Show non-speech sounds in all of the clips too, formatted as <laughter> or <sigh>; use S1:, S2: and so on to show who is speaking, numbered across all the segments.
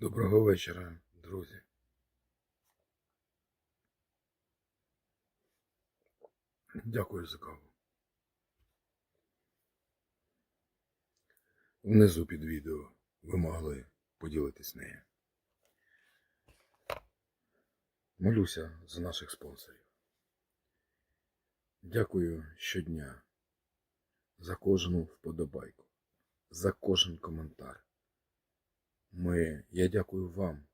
S1: Доброго вечора, друзі. Дякую за каву. Внизу під відео ви могли поділитись нею. Молюся за наших спонсорів. Дякую щодня за кожну вподобайку, за кожен коментар. Ми, я дякую вам.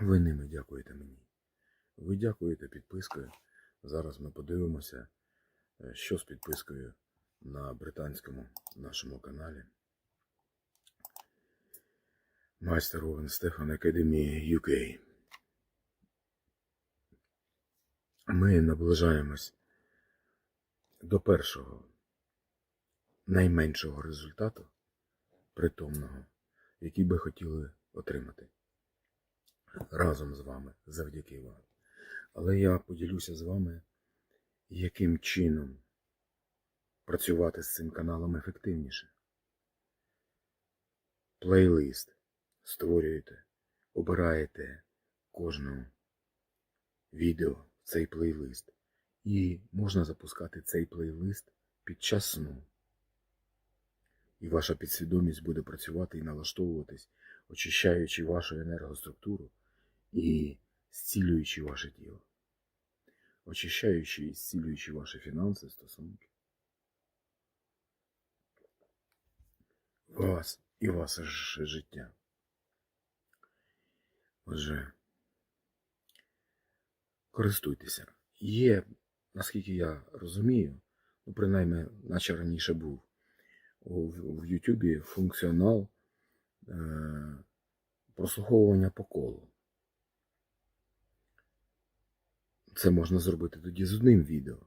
S1: Ви ними дякуєте мені. Ви дякуєте підпискою. Зараз ми подивимося, е, що з підпискою на британському нашому каналі. Майстер Овен Стефан Академії UK. Ми наближаємось до першого найменшого результату притомного які би хотіли отримати разом з вами, завдяки вам. Але я поділюся з вами, яким чином працювати з цим каналом ефективніше. Плейлист створюєте, обираєте кожне відео в цей плейлист. І можна запускати цей плейлист під час сну і ваша підсвідомість буде працювати і налаштовуватись, очищаючи вашу енергоструктуру і зцілюючи ваше тіло, очищаючи і зцілюючи ваші фінанси, стосунки. Вас і ваше життя. Отже, користуйтеся. Є, наскільки я розумію, ну, принаймні, наче раніше був в Ютубі функціонал е, прослуховування по колу. Це можна зробити тоді з одним відео.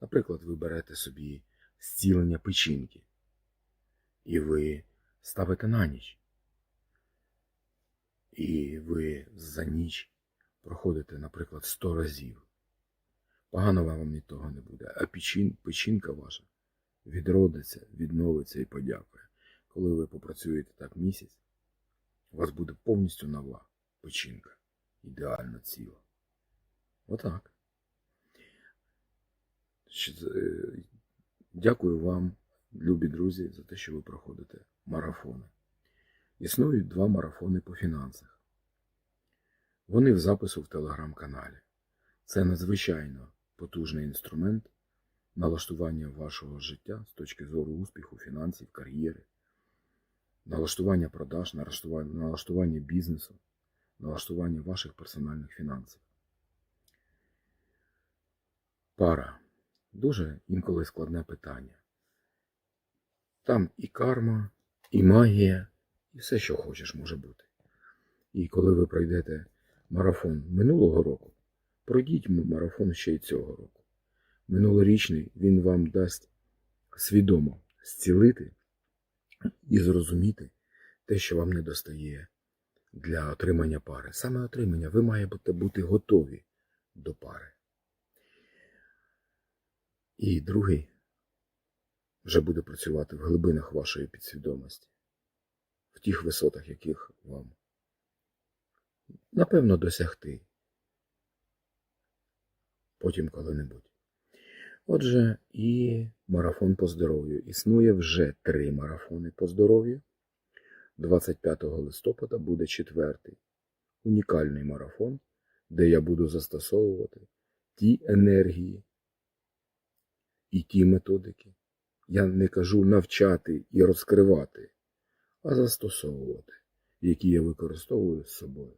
S1: Наприклад, ви берете собі зцілення печінки, і ви ставите на ніч. І ви за ніч проходите, наприклад, 100 разів. Погано вам від того не буде, а печін, печінка ваша відродиться, відновиться і подякує. Коли ви попрацюєте так місяць, у вас буде повністю нова печінка. Ідеально ціла. Отак. Е, дякую вам, любі друзі, за те, що ви проходите марафони. Існують два марафони по фінансах. Вони в запису в телеграм-каналі. Це надзвичайно потужний інструмент, налаштування вашого життя з точки зору успіху, фінансів, кар'єри, налаштування продаж, налаштування, бізнесу, налаштування ваших персональних фінансів. Пара. Дуже інколи складне питання. Там і карма, і магія, і все, що хочеш, може бути. І коли ви пройдете марафон минулого року, пройдіть марафон ще й цього року минулорічний він вам дасть свідомо зцілити і зрозуміти те, що вам не достає для отримання пари. Саме отримання ви маєте бути готові до пари. І другий вже буде працювати в глибинах вашої підсвідомості, в тих висотах, яких вам напевно досягти потім коли-небудь. Отже, і марафон по здоров'ю. Існує вже три марафони по здоров'ю. 25 листопада буде четвертий унікальний марафон, де я буду застосовувати ті енергії і ті методики. Я не кажу навчати і розкривати, а застосовувати, які я використовую з собою.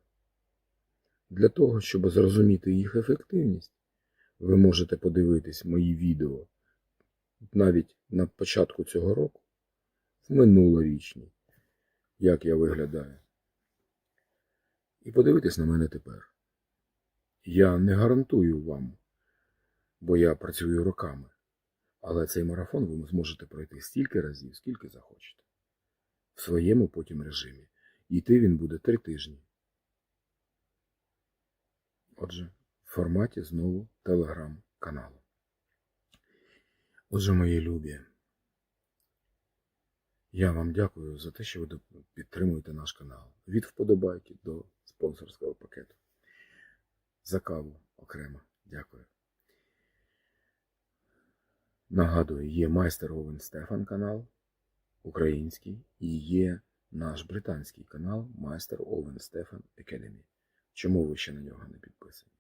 S1: Для того, щоб зрозуміти їх ефективність, ви можете подивитись мої відео навіть на початку цього року, в минулорічні, як я виглядаю. І подивитись на мене тепер. Я не гарантую вам, бо я працюю роками, але цей марафон ви зможете пройти стільки разів, скільки захочете. В своєму потім режимі. Йти він буде три тижні. Отже форматі знову телеграм-каналу. Отже, мої любі, Я вам дякую за те, що ви підтримуєте наш канал. Від вподобайки до спонсорського пакету. За каву окремо. Дякую. Нагадую, є майстер Овен Стефан канал український і є наш британський канал Майстер Овен Стефан Academy. Чому ви ще на нього не підписані?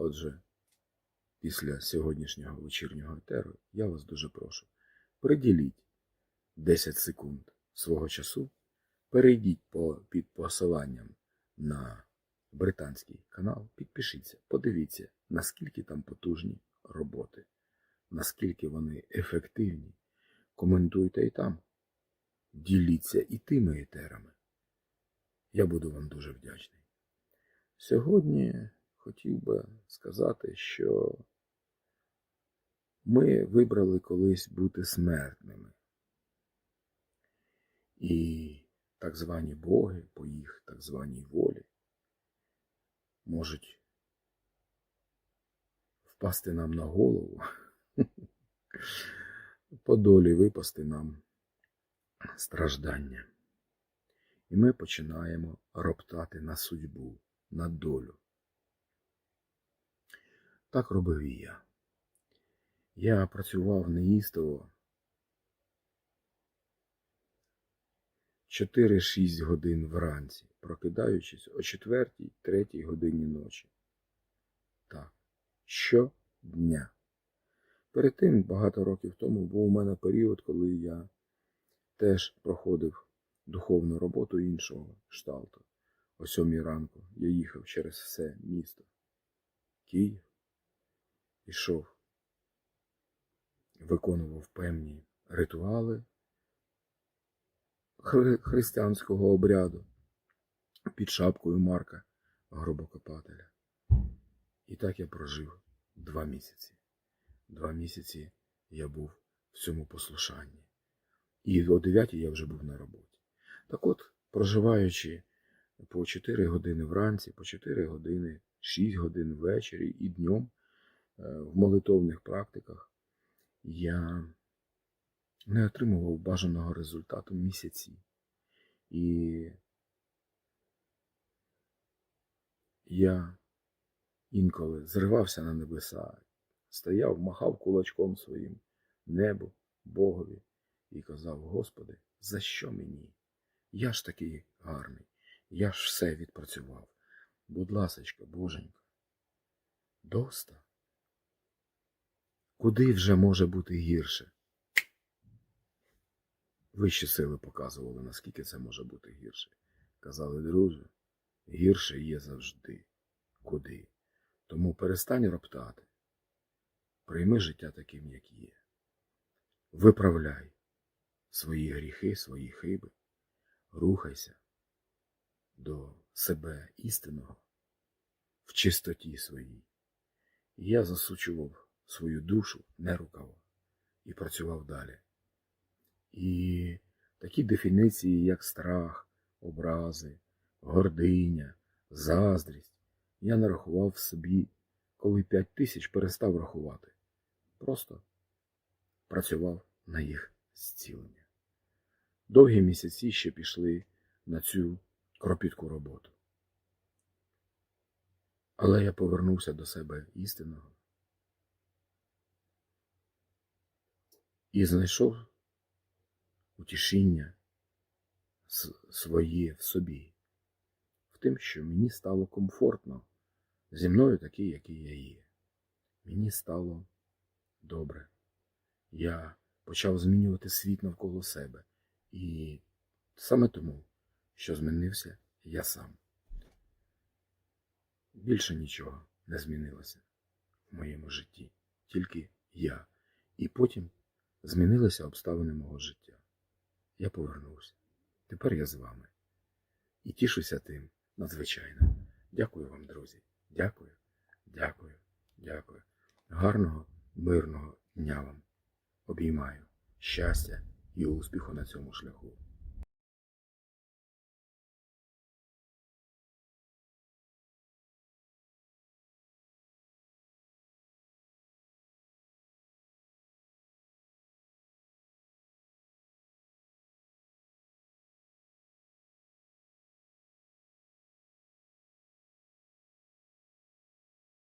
S1: Отже, після сьогоднішнього вечірнього етеру я вас дуже прошу. Приділіть 10 секунд свого часу, перейдіть по, під посиланням на британський канал, підпишіться, подивіться, наскільки там потужні роботи, наскільки вони ефективні. Коментуйте і там. Діліться і тими етерами. Я буду вам дуже вдячний. Сьогодні хотів би сказати, що ми вибрали колись бути смертними. І так звані боги по їх так званій волі можуть впасти нам на голову, <laughs> по долі випасти нам страждання. І ми починаємо роптати на судьбу, на долю. Так робив і я. Я працював неїстово 4-6 годин вранці, прокидаючись о 4-3 годині ночі. Так, щодня. Перед тим, багато років тому, був у мене період, коли я теж проходив духовну роботу іншого шталту. О сьомій ранку я їхав через все місто. Київ. Ішов, виконував певні ритуали хри- християнського обряду під шапкою Марка Гробокопателя. І так я прожив два місяці. Два місяці я був в цьому послушанні. І о 9 я вже був на роботі. Так от, проживаючи по 4 години вранці, по 4 години, 6 годин ввечері і днем в молитовних практиках, я не отримував бажаного результату місяці. І я інколи зривався на небеса, стояв, махав кулачком своїм небу, Богові і казав: Господи, за що мені? Я ж такий гарний, я ж все відпрацював. Будь ласочка, Боженька, доста. Куди вже може бути гірше? Вищі сили показували, наскільки це може бути гірше. Казали, друже, гірше є завжди. Куди? Тому перестань роптати. Прийми життя таким, як є. Виправляй свої гріхи, свої хиби, рухайся до себе істинного в чистоті своїй. Я засучував свою душу не рукава і працював далі. І такі дефініції, як страх, образи, гординя, заздрість, я нарахував собі, коли п'ять тисяч перестав рахувати. Просто працював на їх зцілення. Довгі місяці ще пішли на цю кропітку роботу. Але я повернувся до себе істинного і знайшов утішіння своє в собі, в тим, що мені стало комфортно зі мною такий, який я є. Мені стало добре. Я почав змінювати світ навколо себе. І саме тому, що змінився я сам. Більше нічого не змінилося в моєму житті, тільки я. І потім змінилися обставини мого життя. Я повернувся. Тепер я з вами. І тішуся тим надзвичайно. Дякую вам, друзі. Дякую, дякую, дякую. Гарного, мирного дня вам. Обіймаю щастя і успіху на цьому шляху.